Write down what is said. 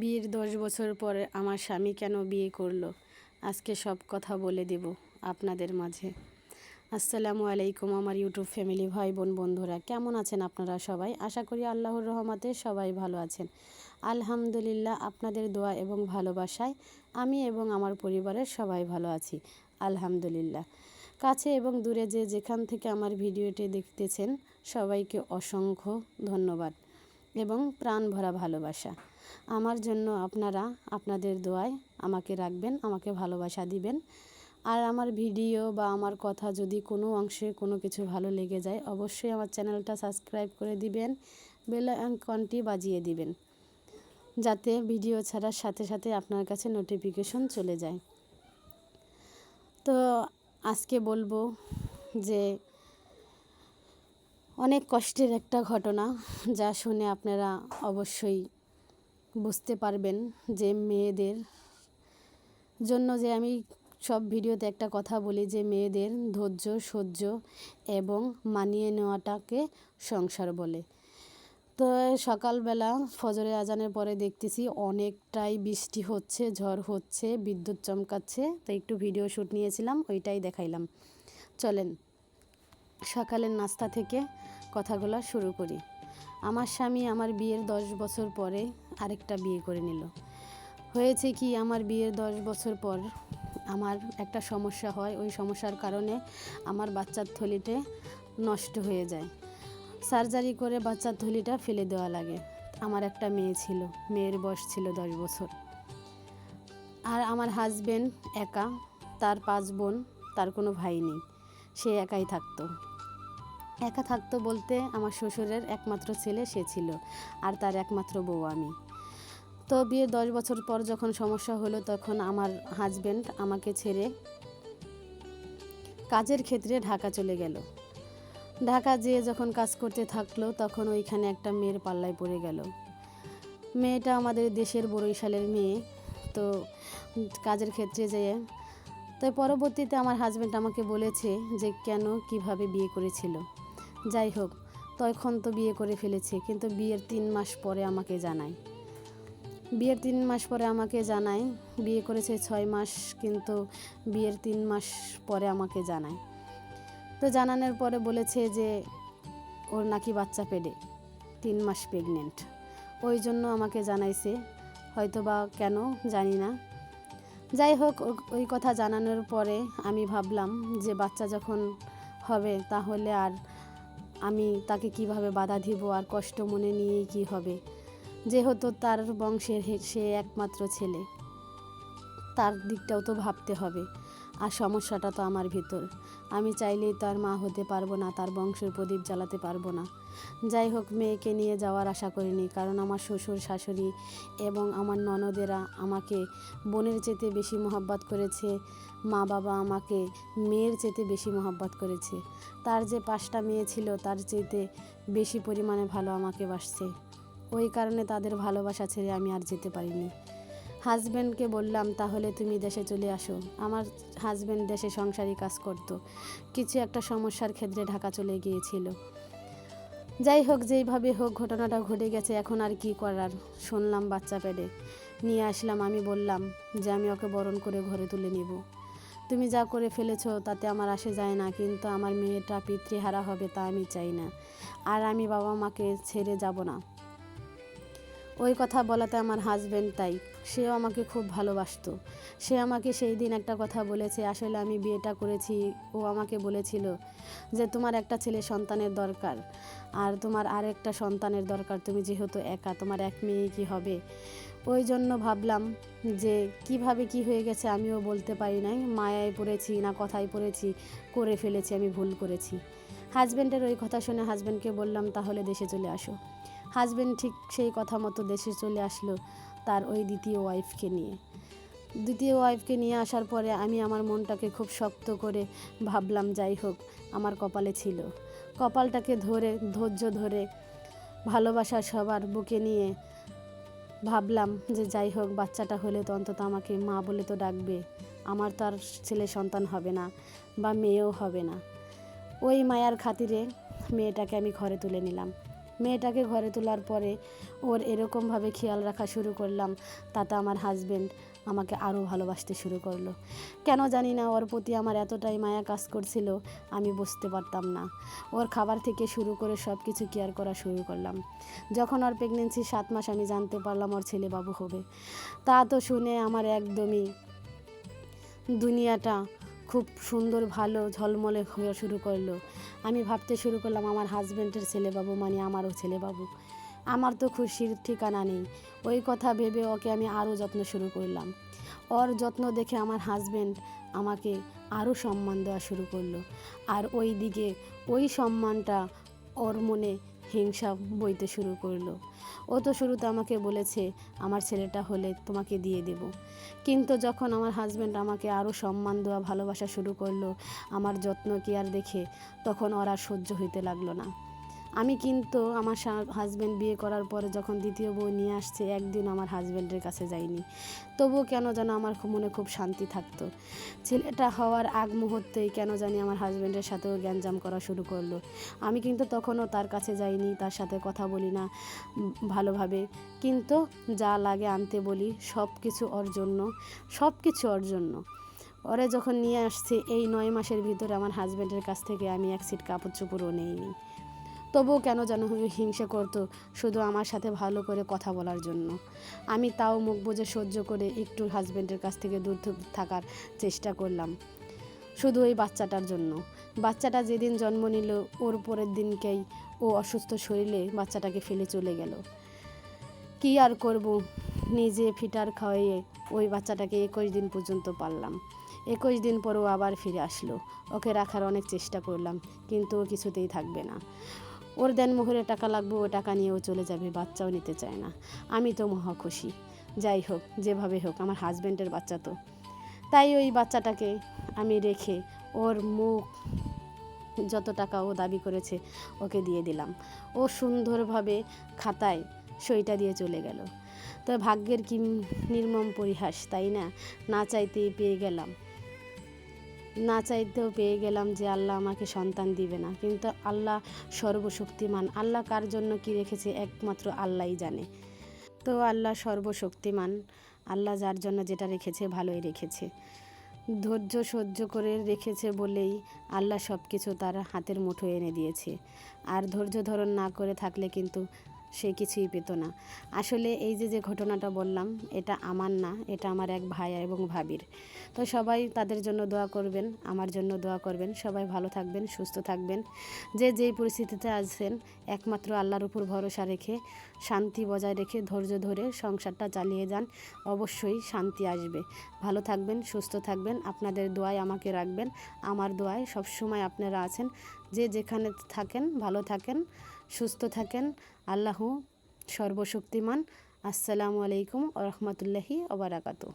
বিয়ের দশ বছর পরে আমার স্বামী কেন বিয়ে করল? আজকে সব কথা বলে দেব আপনাদের মাঝে। আসসালামু আলাইকুম আমার ইউটিউব ফ্যামিলি ভাই বোন বন্ধুরা, কেমন আছেন আপনারা সবাই? আশা করি আল্লাহর রহমতে সবাই ভালো আছেন। আলহামদুলিল্লাহ আপনাদের দোয়া এবং ভালোবাসায় আমি এবং আমার পরিবারের সবাই ভালো আছি, আলহামদুলিল্লাহ। কাছে এবং দূরে যে যেখান থেকে আমার ভিডিওটি দেখতেছেন, সবাইকে অসংখ্য ধন্যবাদ এবং প্রাণ ভরা ভালোবাসা। আমার জন্য আপনারা আপনাদের দোয়ায় আমাকে রাখবেন, আমাকে ভালোবাসা দিবেন। আর আমার ভিডিও বা আমার কথা যদি কোনো অংশে কোনো কিছু ভালো লেগে যায়, অবশ্যই আমার চ্যানেলটা সাবস্ক্রাইব করে দিবেন, বেল আইকনটি বাজিয়ে দিবেন, যাতে ভিডিও ছাড়ার সাথে সাথে আপনার কাছে নোটিফিকেশন চলে যায়। তো আজকে বলব যে অনেক কষ্টের একটা ঘটনা যা শুনে আপনারা অবশ্যই বুঝতে পারবেন যে মেয়েদের জন্য যে আমি সব ভিডিওতে একটা কথা বলি যে মেয়েদের ধৈর্য, সহ্য এবং মানিয়ে নেওয়াটাকে সংসার বলে। তো সকালবেলা ফজরে আজানের পরে দেখতেছি অনেকটাই বৃষ্টি হচ্ছে, ঝড় হচ্ছে, বিদ্যুৎ চমকাচ্ছে তো একটু ভিডিও শ্যুট নিয়েছিলাম, ওইটাই দেখাইলাম। চলেন, সকালের নাস্তা থেকে কথাগুলো শুরু করি। আমার স্বামী আমার বিয়ের দশ বছর পরে আরেকটা বিয়ে করে নিল। হয়েছে কি, আমার বিয়ের দশ বছর পর আমার একটা সমস্যা হয়। ওই সমস্যার কারণে আমার বাচ্চার থলিতে নষ্ট হয়ে যায়। সার্জারি করে বাচ্চার থলিটা ফেলে দেওয়া লাগে। আমার একটা মেয়ে ছিল, মেয়ের বয়স ছিল দশ বছর। আর আমার হাজবেন্ড একা, তার পাঁচ বোন, তার কোনো ভাই নেই। সে একাই থাকতো। একা থাকতো বলতে আমার শ্বশুরের একমাত্র ছেলে সে ছিল, আর তার একমাত্র বউ আমি। তো বিয়ের দশ বছর পর যখন সমস্যা হলো তখন আমার হাজব্যান্ড আমাকে ছেড়ে কাজের ক্ষেত্রে ঢাকা চলে গেল। ঢাকা যেয়ে যখন কাজ করতে থাকল তখন ওইখানে একটা মেয়ের পাল্লায় পড়ে গেল। মেয়েটা আমাদের দেশের বরিশালের মেয়ে, তো কাজের ক্ষেত্রে যেয়ে তো পরবর্তীতে আমার হাজব্যান্ড আমাকে বলেছে যে কেন, কীভাবে বিয়ে করেছিল। যাই হোক, তখন তো বিয়ে করে ফেলেছে, কিন্তু বিয়ের তিন মাস পরে আমাকে জানায়। বিয়ের তিন মাস পরে আমাকে জানায়, বিয়ে করেছে ছয় মাস, কিন্তু বিয়ের তিন মাস পরে আমাকে জানায়। তো জানানোর পরে বলেছে যে, ওর নাকি বাচ্চা পেডে তিন মাস প্রেগনেন্ট ওই জন্য আমাকে জানাইছে হয়তো বা কেন জানি না। যাই হোক ওই কথা জানানোর পরে আমি ভাবলাম যে, বাচ্চা যখন হবে তাহলে আর আমি তাকে কীভাবে বাধা দিব আর কষ্ট মনে নিয়েই কি হবে? যেহেতু তার বংশের সে একমাত্র ছেলে, তার দিকটাও তো ভাবতে হবে। আর সমস্যাটা তো আমার ভিতর। আমি চাইলেই তার মা হতে পারব না, তার বংশের প্রদীপ জ্বালাতে পারব না। যাই হোক, মেয়েকে নিয়ে যাওয়ার আশা করিনি, কারণ আমার শ্বশুর, শাশুড়ি এবং আমার ননদেরা আমাকে বোনের চেতে বেশি মহাব্বত করেছে, মা বাবা আমাকে মেয়ের চেতে বেশি মহাব্বত করেছে। তার যে পাঁচটা মেয়ে ছিল, তার চেতে বেশি পরিমাণে ভালো আমাকে বাসছে। ওই কারণে তাদের ভালোবাসা ছেড়ে আমি আর যেতে পারিনি। হাজব্যান্ডকে বললাম, তাহলে তুমি দেশে চলে আসো। আমার হাজব্যান্ড দেশে সংসারী কাজ করত। কিছু একটা সমস্যার ক্ষেত্রে ঢাকা চলে গিয়েছিল। যাই হোক, যেইভাবে হোক, ঘটনাটা ঘটে গেছে, এখন আর কি করার? শুনলাম বাচ্চা পেডে নিয়ে আসলাম, আমি বললাম যে, আমি ওকে বরণ করে ঘরে তুলে নিব। তুমি যা করে ফেলেছো, তাতে আমার আসে যায় না, কিন্তু আমার মেয়েটা পিতৃহারা হবে, তা আমি চাই না। আর আমি বাবা মাকে ছেড়ে যাব না। ওই কথা বলাতে আমার হাজব্যান্ড তাই সেও আমাকে খুব ভালোবাসতো। সে আমাকে সেই দিন একটা কথা বলেছে, আসলে আমি বিয়েটা করেছি, ও আমাকে বলেছিল যে তোমার একটা ছেলে সন্তানের দরকার, আর তোমার আর একটা সন্তানের দরকার, তুমি যেহেতু একা, তোমার এক মেয়ে কি হবে? ওই জন্য ভাবলাম যে কীভাবে কি হয়ে গেছে আমিও বলতে পারি নাই, মায়ায় পড়েছি না কথায় পড়েছি, করে ফেলেছি, আমি ভুল করেছি। হাজব্যান্ডের ওই কথা শুনে হাজব্যান্ডকে বললাম, তাহলে দেশে চলে আসো। হাজব্যান্ড ঠিক সেই কথা মতো দেশে চলে আসলো। তার ওই দ্বিতীয় ওয়াইফকে নিয়ে। দ্বিতীয় ওয়াইফকে নিয়ে আসার পরে আমি আমার মনটাকে খুব শক্ত করে ভাবলাম, যাই হোক, আমার কপালে ছিল। কপালটাকে ধরে, ধৈর্য ধরে, ভালোবাসা সবার বুকে নিয়ে ভাবলাম যে, যাই হোক, বাচ্চাটা হলে তো অন্তত আমাকে মা বলে তো ডাকবে। আমার তো আর ছেলে সন্তান হবে না বা মেয়েও হবে না। ওই মায়ার খাতিরে মেয়েটাকে আমি ঘরে তুলে নিলাম। মেয়েটাকে ঘরে তোলার পরে ওর এরকমভাবে খেয়াল রাখা শুরু করলাম। তাতে আমার হাজব্যান্ড আমাকে আরও ভালোবাসতে শুরু করল। কেন জানি না, ওর প্রতি আমার এতটাই মায়া কাজ করছিল, আমি বুঝতে পারতাম না। ওর খাবার থেকে শুরু করে সব কিছু কেয়ার করা শুরু করলাম। যখন ওর প্রেগনেন্সি সাত মাস আমি জানতে পারলাম ওর ছেলে বাবু হবে। তা তো শুনে আমার একদমই দুনিয়াটা খুব সুন্দর, ভালো ঝলমলে হয়ে শুরু করল। আমি ভাবতে শুরু করলাম, আমার হাজব্যান্ডের ছেলেবাবু মানে আমারও ছেলেবাবু। আমার তো খুশির ঠিকানা নেই। ওই কথা ভেবে ওকে আমি আরও যত্ন শুরু করলাম। ওর যত্ন দেখে আমার হাজব্যান্ড আমাকে আরও সম্মান দেওয়া শুরু করল। আর ওই দিকে ওই সম্মানটা ওর মনে হিংসা বইতে শুরু করল। ও তো শুরুতে আমাকে বলেছে, আমার ছেলেটা হলে তোমাকে দিয়ে দেব। কিন্তু যখন আমার হাজব্যান্ড আমাকে আরও সম্মান দেওয়া, ভালোবাসা শুরু করল, আমার যত্ন কেয়ার দেখে, তখন ওরা আর সহ্য হইতে লাগল না। আমি কিন্তু আমার হাজব্যান্ড বিয়ে করার পরে যখন দ্বিতীয় বউ নিয়ে আসছে একদিন আমার হাজব্যান্ডের কাছে যাইনি। তবুও কেন যেন আমার মনে খুব শান্তি থাকতো। ছেলেটা হওয়ার আগ মুহূর্তেই কেন জানি আমার হাজব্যান্ডের সাথেও গ্যাঞ্জাম করা শুরু করল। আমি কিন্তু তখনও তার কাছে যাইনি, তার সাথে কথা বলি না ভালোভাবে। কিন্তু যা লাগে আনতে বলি সব কিছু ওর জন্য সব কিছু ওর জন্য। ওরে যখন নিয়ে আসছে, এই নয় মাসের ভিতরে আমার হাজব্যান্ডের কাছ থেকে আমি এক সিট কাপড় চোপড়ও নেইনি। তবুও কেন যেন হিংসা করতো শুধু আমার সাথে ভালো করে কথা বলার জন্য। আমি তাও মুখ বুজে সহ্য করে একটু হাজব্যান্ডের কাছ থেকে দূর থাকার চেষ্টা করলাম। শুধু ওই বাচ্চাটার জন্য। বাচ্চাটা যেদিন জন্ম নিল, ওর পরের দিনকেই ও অসুস্থ শরীরে বাচ্চাটাকে ফেলে চলে গেল। কি আর করব? নিজে ফিটার খাওয়াইয়ে ওই বাচ্চাটাকে একুশ দিন পর্যন্ত পারলাম একুশ দিন পরও আবার ফিরে আসলো। ওকে রাখার অনেক চেষ্টা করলাম, কিন্তু ও কিছুতেই থাকবে না। ওর দেন মোহরে টাকা লাগবে, ও টাকা নিয়েও চলে যাবে, বাচ্চাও নিতে চায় না। আমি তো মহা খুশি। যাই হোক, যেভাবে হোক, আমার হাজব্যান্ডের বাচ্চা তো। তাই ওই বাচ্চাটাকে আমি রেখে ওর মুখ যত টাকা ও দাবি করেছে, ওকে দিয়ে দিলাম। ও সুন্দরভাবে খাতায় সইটা দিয়ে চলে গেল। তো ভাগ্যের কি নির্মম পরিহাস, তাই না? না চাইতেই পেয়ে গেলাম। না চাইতেও পেয়ে গেলাম যে আল্লাহ আমাকে সন্তান দিবে না। কিন্তু আল্লাহ সর্বশক্তিমান। আল্লাহ কার জন্য কি রেখেছে একমাত্র আল্লাহই জানে। তো আল্লাহ সর্বশক্তিমান। আল্লাহ যার জন্য যেটা রেখেছে ভালোই রেখেছে। ধৈর্য সহ্য করে রেখেছে বলেই আল্লাহ সব কিছু তার হাতের মুঠো এনে দিয়েছে। আর ধৈর্য ধারণ না করে থাকলে কিন্তু সে কিছুই পেত না। আসলে এই যে যে ঘটনাটা বললাম, এটা আমার না, এটা আমার এক ভাই এবং ভাবির। তো সবাই তাদের জন্য দোয়া করবেন, আমার জন্য দোয়া করবেন। সবাই ভালো থাকবেন, সুস্থ থাকবেন। যে যেই পরিস্থিতিতে আছেন, একমাত্র আল্লাহর উপর ভরসা রেখে, শান্তি বজায় রেখে, ধৈর্য ধরে সংসারটা চালিয়ে যান, অবশ্যই শান্তি আসবে। ভালো থাকবেন, সুস্থ থাকবেন, আপনাদের দোয়ায় আমাকে রাখবেন। আমার দোয়ায় সবসময় আপনারা আছেন। যে, যেখানে থাকেন, ভালো থাকেন। সুস্থ থাকেন। আল্লাহ সর্বশক্তিমান। আসসালামু আলাইকুম রহমতুল্লাহি ওবরাকাতু